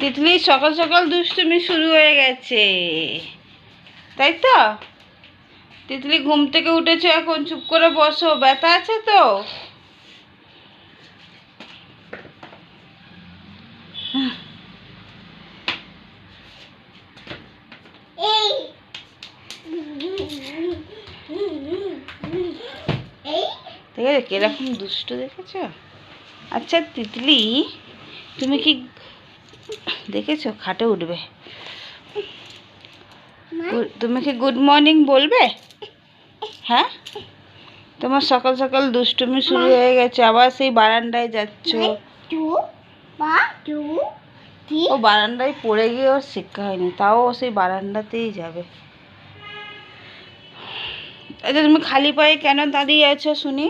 তিতলি সকাল সকাল দুষ্টুমি শুরু হয়ে গেছে। তাই তো? তিতলি ঘুম থেকে উঠেছে এখন চুপ করে বসো। ব্যথা আছে তো? ঠিক আছে কীরকম দুষ্টু দেখেছ? আচ্ছা তিতলি তুমি কি দেখেছ? খাটে উঠবে। তুমি কি গুড মর্নিং বলবে? হ্যাঁ? তোমার সকাল সকাল দুষ্টুমি শুরু হয়ে গেছে আবার সেই বারান্দায় যাচ্ছ। ও বারান্দায় পড়ে গিয়ে ওর শিক্ষা হয়নি তাও ও সেই বারান্দাতেই যাবে। আচ্ছা তুমি খালি পায়ে কেন দাঁড়িয়ে আছো শুনি?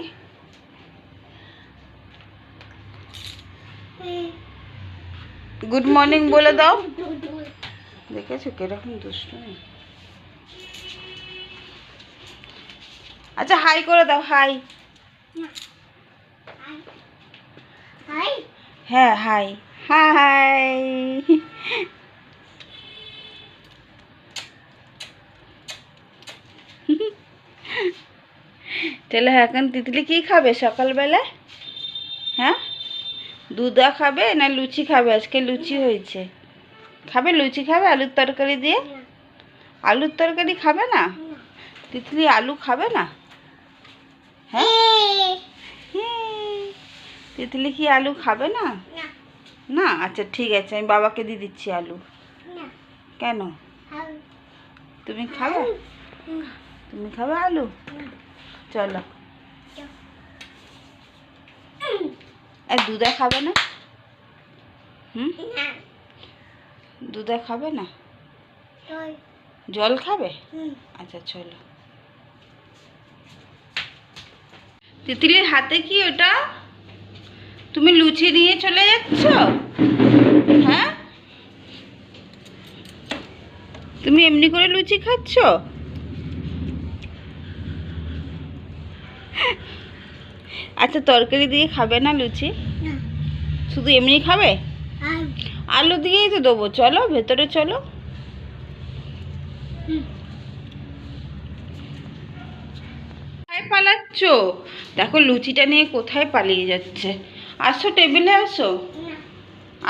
গুড মর্নিং বলে দাও। দেখেছ কীরকম দুষ্টু আচ্ছা হাই করে দাও হাই হাই হ্যাঁ হাই হাই তাহলে এখন তিতলি কি খাবে সকালবেলা? হ্যাঁ? দুধা খাবে না লুচি খাবে? আজকে লুচি হয়েছে। খাবে লুচি খাবে? আলুর তরকারি দিয়ে? আলুর তরকারি খাবে না? তিতলি আলু খাবে না? হ্যাঁ? তিতলি কি আলু খাবে না? না। না? আচ্ছা ঠিক আছে আমি বাবাকে দিয়ে দিচ্ছি আলু। কেন? তুমি খাবে? তুমি খাবে আলু? চলো। আর দুধে খাবে না? হুম? দুধা খাবে না? জল। খাবে? হুম। আচ্ছা চলো। তিতলির হাতে কি ওটা? তুমি লুচি নিয়ে চলে যাচ্ছ? হ্যাঁ? তুমি এমনি করে লুচি খাচ্ছ? আচ্ছা তরকারি দিয়ে খাবে না লুচি? শুধু এমনি খাবে? আলু দিয়েই তো দেবো। চলো ভেতরে চলো। কোথায় পালাচ্ছ? দেখো লুচিটা নিয়ে কোথায় পালিয়ে যাচ্ছে? আসো টেবিলে আসো।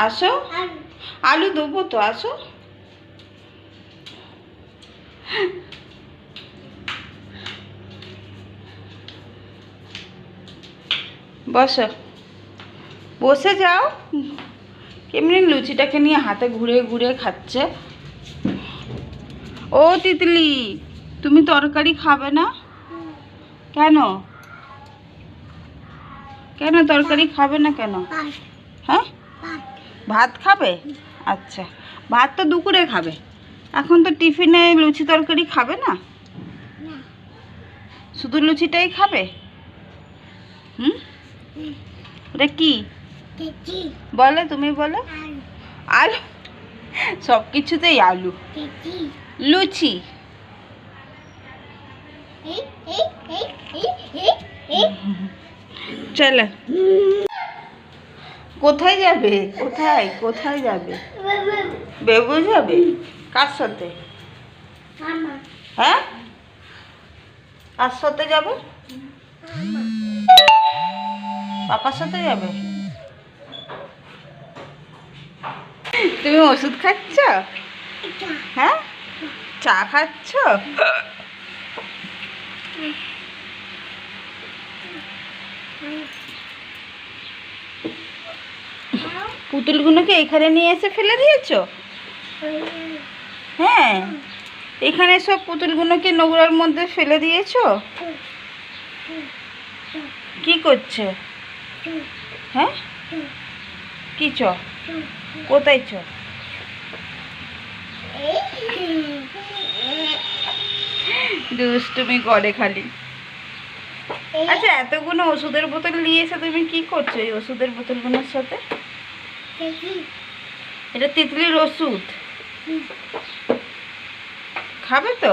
আসো। আলু দেবো তো আসো। বসো। বসে যাও। কেমনি লুচিটাকে নিয়ে হাতে ঘুরে ঘুরে খাচ্ছে। ও তিতলি তুমি তরকারি খাবে না? কেন? কেন তরকারি খাবে না কেন? হ্যাঁ? ভাত। খাবে? আচ্ছা। ভাত তো দুপুরে খাবে। এখন তো টিফিনে লুচি তরকারি খাবে না। শুধু লুচিটাই খাবে? হুম? ওটা কি? বলে তুমি বলো। আলু। সব কিছুতেই আলু। লুচি। চলো। কোথায় যাবে? কোথায়? কোথায় যাবে? বেবু। যাবে? কার সাথে? হ্যাঁ? কার সাথে যাবে? পাপার সাথে যাবে? তুমি ওষুধ খাচ্ছ? হ্যাঁ? চা খাচ্ছ? পুতুলগুলোকে এখানে নিয়ে এসে ফেলে দিয়েছ? হ্যাঁ? এখানে সব পুতুলগুলোকে নোংরার মধ্যে ফেলে দিয়েছ? কি করছে? হ্যাঁ? কি চ? কোথায় চ? দুষ্টুমি করে খালি। আচ্ছা এতগুলো ওষুধের বোতল নিয়ে এসে তুমি কি করছ এই ওষুধের বোতলগুলোর সাথে? এটা তিতলির ওষুধ। খাবে তো?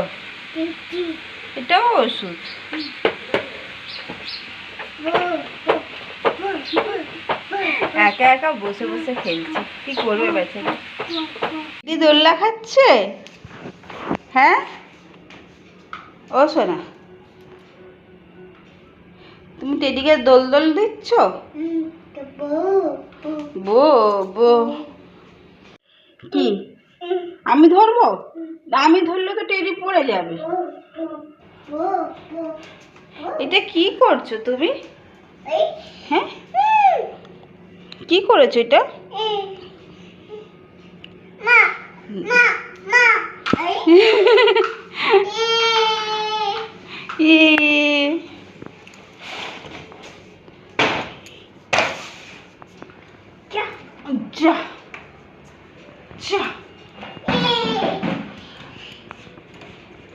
এটাও ওষুধ। একা একা বসে বসে খেলছে। কি করবে বেচারা? দিদি দোল্লা খাচ্ছে? হ্যাঁ? ও সোনা, তুমি টেডিকে দোল দোল দিচ্ছ? বো বো। কি? আমি ধরবো? আমি ধরলে তো টেডি পড়ে যাবে। এটা কি করছ তুমি? হ্যাঁ? কি করেছ এটা? যা।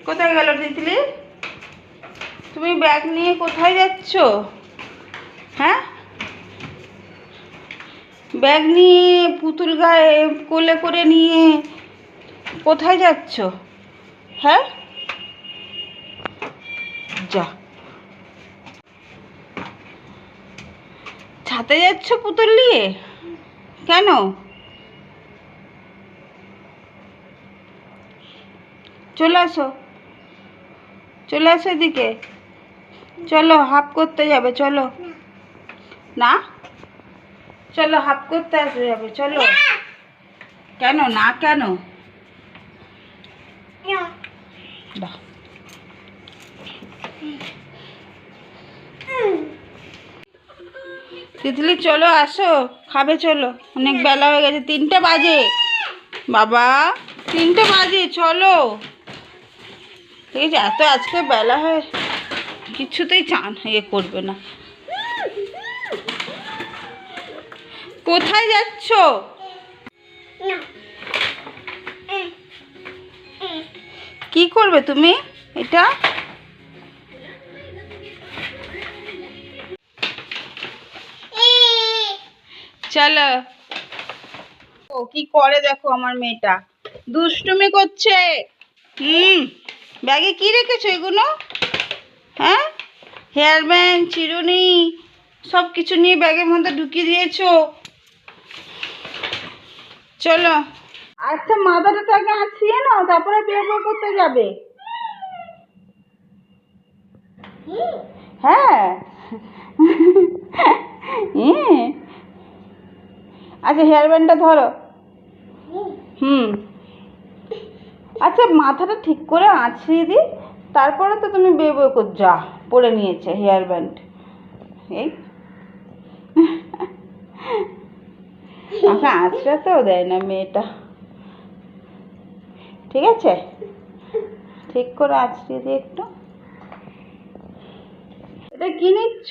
কোথায় গেল তিতলি তুমি ব্যাগ নিয়ে কোথায় যাচ্ছ? হ্যাঁ? ব্যাগ নিয়ে পুতুল গায়ে কোলে করে নিয়ে কোথায় যাচ্ছ? হ্যাঁ? যা। ছাতে যাচ্ছ পুতুল নিয়ে? কেন? চলে আসো। চলে আসো এদিকে। চলো, হাফ করতে যাবে, চলো। না? চলো হাফ করতে আসবে যাবে চলো। কেন? না কেন? দাও। তিতলি চলো আসো। খাবে চলো। অনেক বেলা হয়ে গেছে তিনটে বাজে। বাবা তিনটে বাজে চলো। ঠিক আছে এত আজকে বেলা হয়ে কিছুতেই চান ইয়ে করবে না। কোথায় যাচ্ছ? কি করবে তুমি এটা? চলো। ও কি করে দেখো আমার মেয়েটা? দুষ্টুমি করছে। হুম ব্যাগে কি রেখেছো এগুলো? হ্যাঁ? হেয়ার ব্যান্ড চিরুনি সব কিছু নিয়ে ব্যাগের মধ্যে ঢুকিয়ে দিয়েছ। চলো। আচ্ছা মাথাটা তো আগে আছিয়ে নাও, তারপরে বের করতে যাবে। হ্যাঁ। আচ্ছা হেয়ার ব্যান্ডটা ধরো। হুম। আচ্ছা মাথাটা ঠিক করে আছড়িয়ে দিই, তারপরে তো তুমি কর, যা, পরে নিয়েছে হেয়ার ব্যান্ড এই আমাকে আঁচড়াতেও দেয় না মেয়েটা। ঠিক আছে? ঠিক করে আঁচড়িয়ে দিই একটু। এটা কি নিচ্ছ?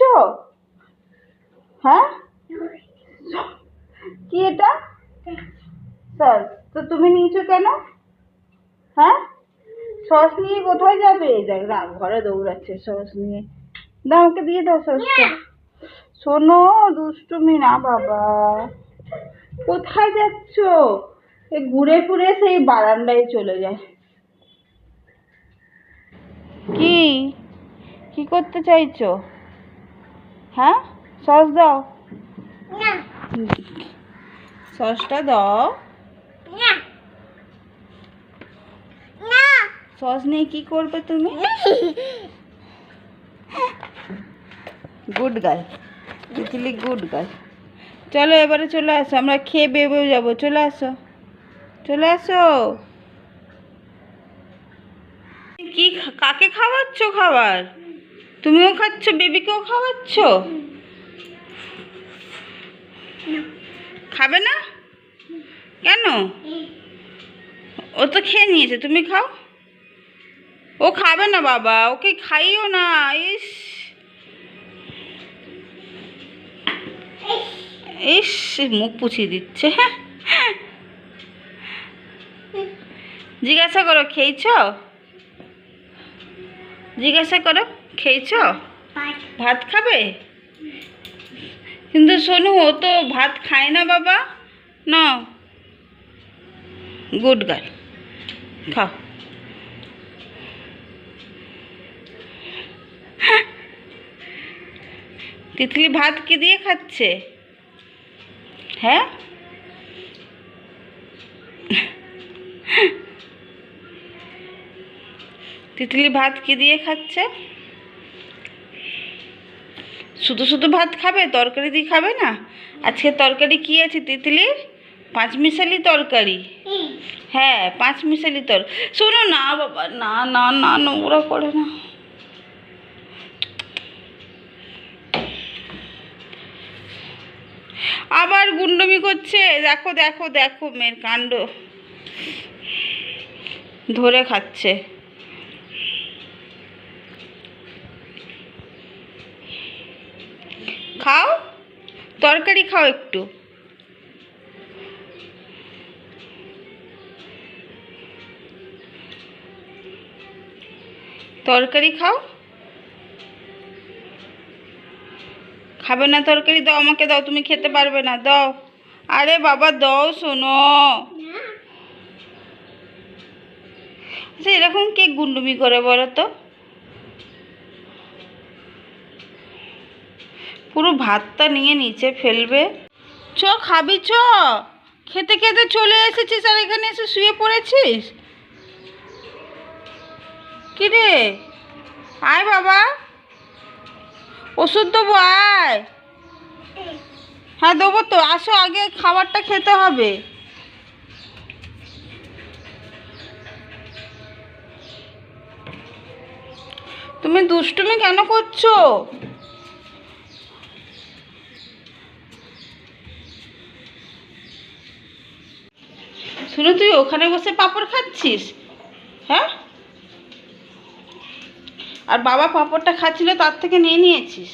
হ্যাঁ? কি এটা? সস তো তুমি নিয়েছো কেন? হ্যাঁ? সস নিয়ে কোথায় যাবে? দেখ রাগ ঘরে দৌড়াচ্ছে সস নিয়ে। দাও আমাকে দিয়ে দাও সসটা। শোনো, দুষ্টুমি না বাবা। কোথায় যাচ্ছ? এ ঘুরে ফুরে সেই বারান্দায় চলে যায়। কি? কি করতে চাইছো? হ্যাঁ? সস দাও। সসটা দাও। সস নিয়ে কি করবে তুমি? Good girl. Titli good girl. চলো এবারে চলে আসো, আমরা খেয়ে বেবে যাব। চলে আসো। চলে আসো। কি কাকে খাওয়াচ্ছ খাবার? তুমিও খাচ্ছ, বেবিকেও খাওয়াচ্ছ? খাবে না? কেন? ও তো খেয়ে নিয়েছে, তুমি খাও। ও খাবে না বাবা, ওকে খাইও না, ইস। ইস মুখ পুছিয়ে দিচ্ছে হ্যাঁ। জিজ্ঞাসা করো, খেয়েছ? জিজ্ঞাসা করো, খেয়েছ? ভাত খাবে? কিন্তু শোনো ও তো ভাত খায় না বাবা। না গুড গার্ল। খাও। তিতলি ভাত কি দিয়ে খাচ্ছে? হ্যাঁ? তিতলি ভাত কি দিয়ে খাচ্ছে? শুধু শুধু ভাত খাবে তরকারি দিয়ে খাবে না? আজকে তরকারি কি আছে তিতলির? পাঁচ মিশালি তরকারি হ্যাঁ পাঁচ মিশালি তর শোনো না বাবা না না না নোংরা করে না। আবার গুন্ডমি করছে। দেখো দেখো দেখো, মেয়ের কাণ্ড। ধরে খাচ্ছে। খাও? তরকারি খাও একটু। তরকারি খাও? খাবে না তরকারি, দাও, আমাকে দাও, তুমি খেতে পারবে না, দাও। আরে বাবা, দাও, শোনো। আচ্ছা এরকম কে গুন্ডুমি করে বলো তো? পুরো ভাতটা নিয়ে নিচে ফেলবে। চ, খাবি, চ। খেতে খেতে চলে এসেছিস আর এখানে এসে শুয়ে পড়েছিস? কি রে? আয় বাবা। ওষুধ দেবো, আয়। হ্যাঁ দেবো তো। আসো, আগে খাবারটা খেতে হবে। তুমি দুষ্টুমি কেন করছ? শুনে, তুই ওখানে বসে পাপড় খাচ্ছিস? হ্যাঁ? আর বাবা পাপড়টা খাচ্ছিল, তার থেকে নিয়ে নিয়েছিস?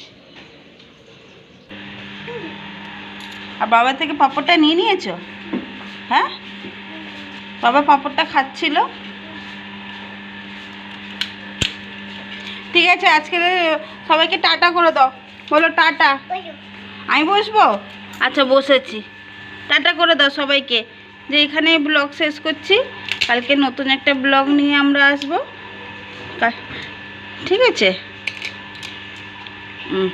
আর বাবা থেকে পাপড়টা নিয়ে নিয়েছো? হ্যাঁ? বাবা পাপড়টা খাচ্ছিল? ঠিক আছে, আজকে সবাইকে টাটা করে দাও। বলো টাটা। আমি বসবো? আচ্ছা বসেছি। টাটা করে দাও সবাইকে। যে এখানে ব্লগ শেষ করছি, কালকে নতুন একটা ব্লগ নিয়ে আমরা আসব। ঠিক আছে। হুম।